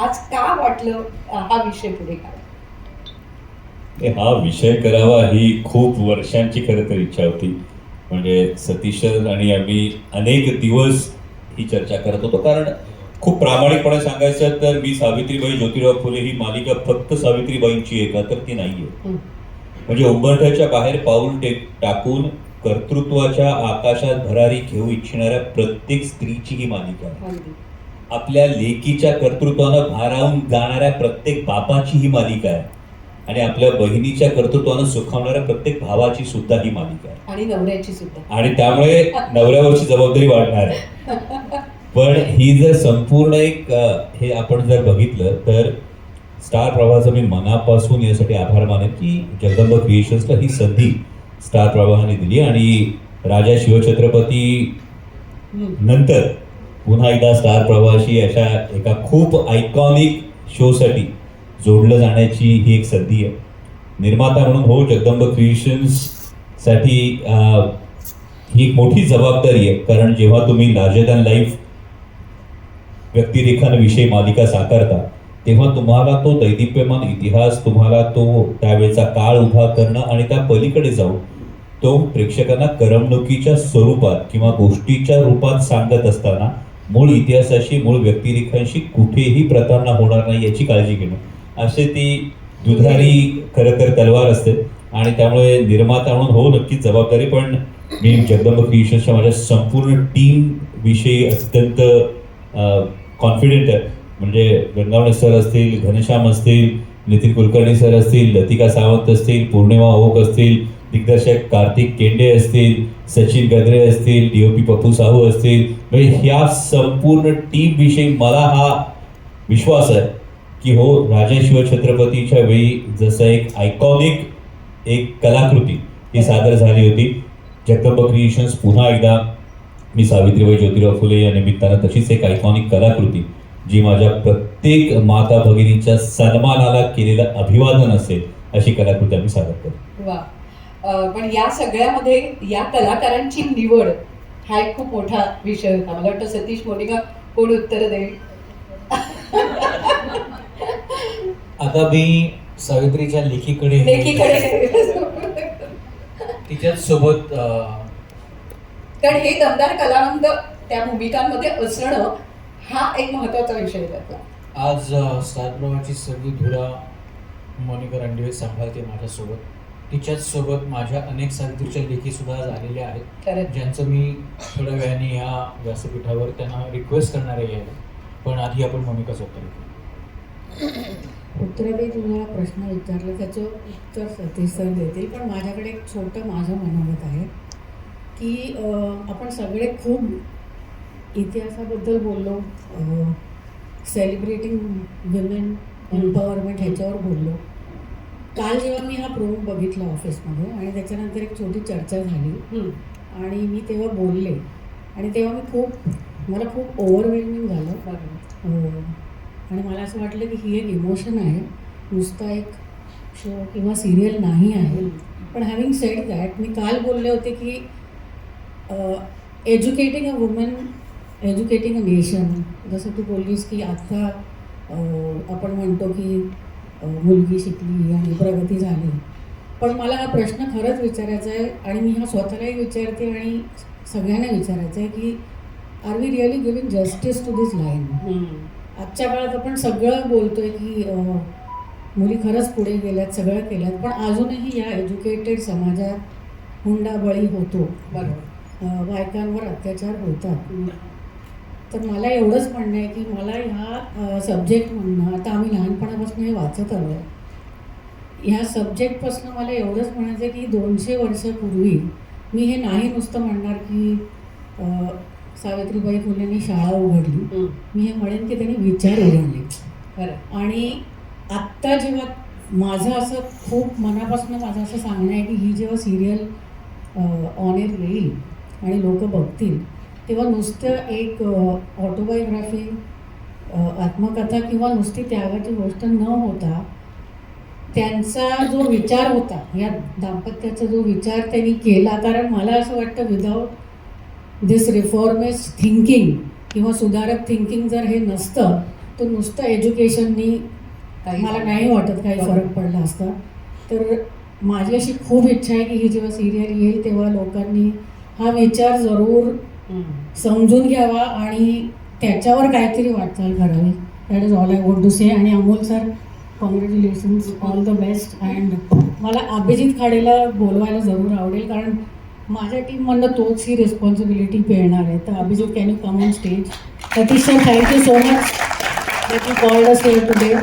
आज का वाटलं हा विषय पुढे काढा? हे विषय करावा ही खूप वर्षांची खरं तर इच्छा होती. म्हणजे सतीश आणि आम्ही अनेक दिवस ही चर्चा करत होतो. कारण खूप प्रामाणिकपणे सांगायचं तर मी सावित्रीबाई ज्योतिराव फुले ही मालिका फक्त सावित्रीबाईंची आहे का तर ती नाहीये. म्हणजे उंबरठ्याच्या बाहेर पाऊल टेक टाकून कर्तृत्वाच्या आकाशात भरारी घेऊ इच्छिणाऱ्या प्रत्येक स्त्रीची ही मालिका आहे. आपल्या लेकीच्या कर्तृत्वानं भारावून जाणाऱ्या प्रत्येक बापाची ही मालिका आहे. आणि आपल्या बहिणीच्या कर्तृत्वानं सुखावणाऱ्या प्रत्येक भावाची सुद्धा ही मालिका आहे. आणि नवऱ्याची सुद्धा. आणि त्यामुळे नवऱ्यावरची जबाबदारी वाढणार आहे. पण ही जर संपूर्ण एक हे आपण जर बघितलं तर स्टार प्रवाहाचा मी मनापासून यासाठी आभार मानेन की जगदंब क्रिएशन्सला ही संधी स्टार प्रवाहाने दिली आणि राजा शिवछत्रपती. नंतर पुन्हा एकदा स्टार प्रवासी अशा एका खूप आयकॉनिक शोसाठी जोडलं जाण्याची ही एक संधी आहे. निर्माता म्हणून हो जगदंब क्रिएशन्ससाठी ही एक मोठी जबाबदारी आहे. कारण जेव्हा तुम्ही लार्जर दॅन लाईफ व्यक्तिरेखांविषयी मालिका साकारता तेव्हा तुम्हाला तो दैदिप्यमान इतिहास तुम्हाला तो त्यावेळेचा काळ उभा करणं आणि त्या पलीकडे जाऊन तो प्रेक्षकांना करमणुकीच्या स्वरूपात किंवा गोष्टीच्या रूपात सांगत असताना मूळ इतिहासाशी मूळ व्यक्तिरेखांशी कुठेही प्रतारणा होणार नाही याची काळजी घेणं. असे ती दुधारी खरं तर तलवार असते आणि त्यामुळे निर्माता म्हणून हो नक्कीच जबाबदारी पण मी जगदंब क्रिएशन्सच्या माझ्या संपूर्ण टीम विषयी अत्यंत कॉन्फिडेंट आहे. म्हणजे गंगावणे सर असतील घनश्याम असतील नितीन कुलकर्णी सर असतील लतिका सावंत असतील पौर्णिमा ओक असतील दिग्दर्शक कार्तिक केंडे असतील सचिन गद्रे असतील D O P Pappu Sahu असतील म्हणजे ह्या संपूर्ण टीमविषयी मला हा विश्वास आहे की हो राजा शिवछत्रपतीच्या वेळी जसं एक आयकॉनिक एक कलाकृती ही सादर झाली होती. जगदंब क्रिएशन्स पुन्हा एकदा मी सावित्रीबाई ज्योतिराव फुले या निमित्तानं तशीच एक आयकॉनिक कलाकृती जी माझ्या प्रत्येक माता भगिनीच्या सन्मानाला केलेलं अभिवादन असेल अशी कलाकृती आम्ही सादर करतो वा. पण या सगळ्यामध्ये या कलाकारांची निवड हा एक खूप मोठा विषय होता. मला वाटतं सतीश मोनिका कोण उत्तर देईल? आता मी सावित्रीच्या लेखीकडे लेखीकडे. तिच्याच सोबत कारण हे दमदार कलावंत त्या भूमिकांमध्ये असणं हा एक महत्त्वाचा विषय त्यातला आज प्रवाहाची सगळी धुरा मोनिका रणदिवे सांभाळते माझ्यासोबत. तिच्याच सोबत माझ्या अनेक सावित्रीच्या लेखी सुद्धा आज आलेल्या आहेत. खरंच ज्यांचं मी थोड्या वेळाने ह्या व्यासपीठावर त्यांना रिक्वेस्ट करणार आहे. पण आधी आपण मोनिकाचं उत्तर घेऊ उत्तराबी तुम्हाला प्रश्न विचारला त्याचं उत्तर सतीश सर देतील पण माझ्याकडे एक छोटं माझं मनोगत आहे की आपण सगळे खूप इतिहासाबद्दल बोललो सेलिब्रेटिंग विमेन एम्पॉवरमेंट ह्याच्यावर बोललो. काल जेव्हा मी हा प्रोमो बघितला ऑफिसमध्ये आणि त्याच्यानंतर एक छोटी चर्चा झाली. आणि मी तेव्हा बोलले आणि तेव्हा मी खूप मला खूप ओव्हरवेल्मिंग झालं. हो. आणि मला असं वाटलं की ही एक इमोशन आहे नुसता एक शो किंवा सिरियल नाही आहे पण हॅव्हिंग सेड दॅट मी काल बोलले होते की educating a woman educating a nation जसं तू बोललीस की आत्ता आपण म्हणतो की मुलगी शिकली आणि प्रगती झाली. पण मला हा प्रश्न खरंच विचारायचा आहे आणि मी हा स्वतःलाही विचारते आणि सगळ्यांना विचारायचं आहे की are we really giving justice to this line. आजच्या काळात आपण सगळं बोलतोय की मुली खरंच पुढे गेल्यात सगळं केल्यात पण अजूनही या एज्युकेटेड समाजात हुंडाबळी होतो. बरोबर. बायकांवर अत्याचार होतात. तर मला एवढंच म्हणणं आहे की मला ह्या सब्जेक्टमधनं आता आम्ही लहानपणापासून हे वाचत आलो आहे ह्या सब्जेक्टपासून मला एवढंच म्हणायचं आहे की दोनशे वर्षापूर्वी मी हे नाही नुसतं म्हणणार की सावित्रीबाई फुलेंनी शाळा उघडली. मी हे म्हणेन की त्यांनी विचार उघडले. खरं. आणि आत्ता जेव्हा माझं असं खूप मनापासून माझं असं सांगणं आहे की ही जेव्हा सिरियल ऑन एअर येईल आणि लोक बघतील तेव्हा नुसतं एक ऑटोबायोग्राफी आत्मकथा किंवा नुसती त्यागाची गोष्ट न होता त्यांचा जो विचार होता या दाम्पत्याचा जो विचार त्यांनी केला कारण मला असं वाटतं विदाऊट दिस रिफॉर्मिस्ट थिंकिंग किंवा सुधारक थिंकिंग जर हे नसतं तो नुसतं एज्युकेशननी काही मला नाही वाटत काही फरक पडला असता तर माझी अशी खूप इच्छा आहे की ही जेव्हा सिरियल येईल तेव्हा लोकांनी हा विचार जरूर. समजून घ्यावा आणि त्याच्यावर काहीतरी वाटचाल करावी. That is all I want to say आणि Amol sir congratulations all the best and मला अभिजित खाडेला बोलवायला जरूर आवडेल कारण माझ्या टीममधनं तोच ही रिस्पॉन्सिबिलिटी पेळणार आहे. तर Abhijit can you come on stage अतिशय thank you so much that you called us here today